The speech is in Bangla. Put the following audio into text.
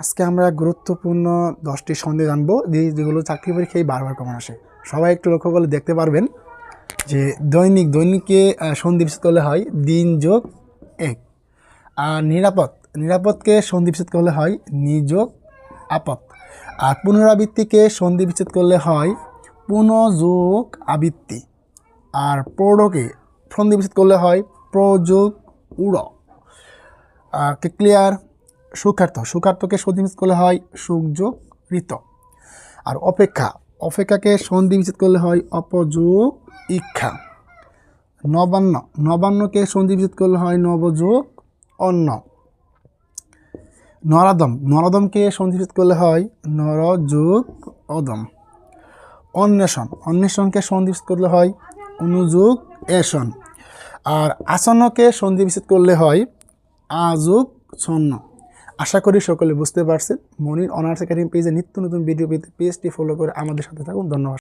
আজকে আমরা গুরুত্বপূর্ণ দশটি সন্ধে জানব। যেগুলো চাকরি পরীক্ষায় বারবার কমন আসে। সবাই একটু লক্ষ্য করলে দেখতে পারবেন যে দৈনিক, দৈনিকে সন্ধি করলে হয় দিন যোগ এক। আর নিরাপদ, নিরাপদকে সন্ধি করলে হয় নিযোগ আপদ। আর পুনরাবৃত্তিকে সন্ধি করলে হয় পুনযোগ আবৃত্তি। আর প্রৌঢ়কে সন্ধি করলে হয় প্রযোগ উড়। ক্লিয়ার সুখার্থ, সুখার্থকে সন্ধি করলে হয় সুখযোগ ঋত আর অপেক্ষা, অপেক্ষাকে সন্ধি করলে হয় অপযোগ ইচ্ছা নবান্ন, নবান্নকে সন্ধি করলে হয় নবযোগ অন্ন নরাদম, নরাদমকে সন্ধি বিচ্ছেদ করলে হয় নরযোগ অদম অন্বেষণ, অন্বেষণকে সন্ধি বিচ্ছেদ করলে হয় অনুযোগ এষণ আর আসন্নকে সন্ধি বিচ্ছেদ করলে হয় আযোগ ছন্ন আশা করি সকলে বুঝতে পারছেন। মনির অনার্স একাডেমি পেজে নিত্য নতুন ভিডিও পেতে পেজটি ফলো করে আমাদের সাথে থাকুন। ধন্যবাদ।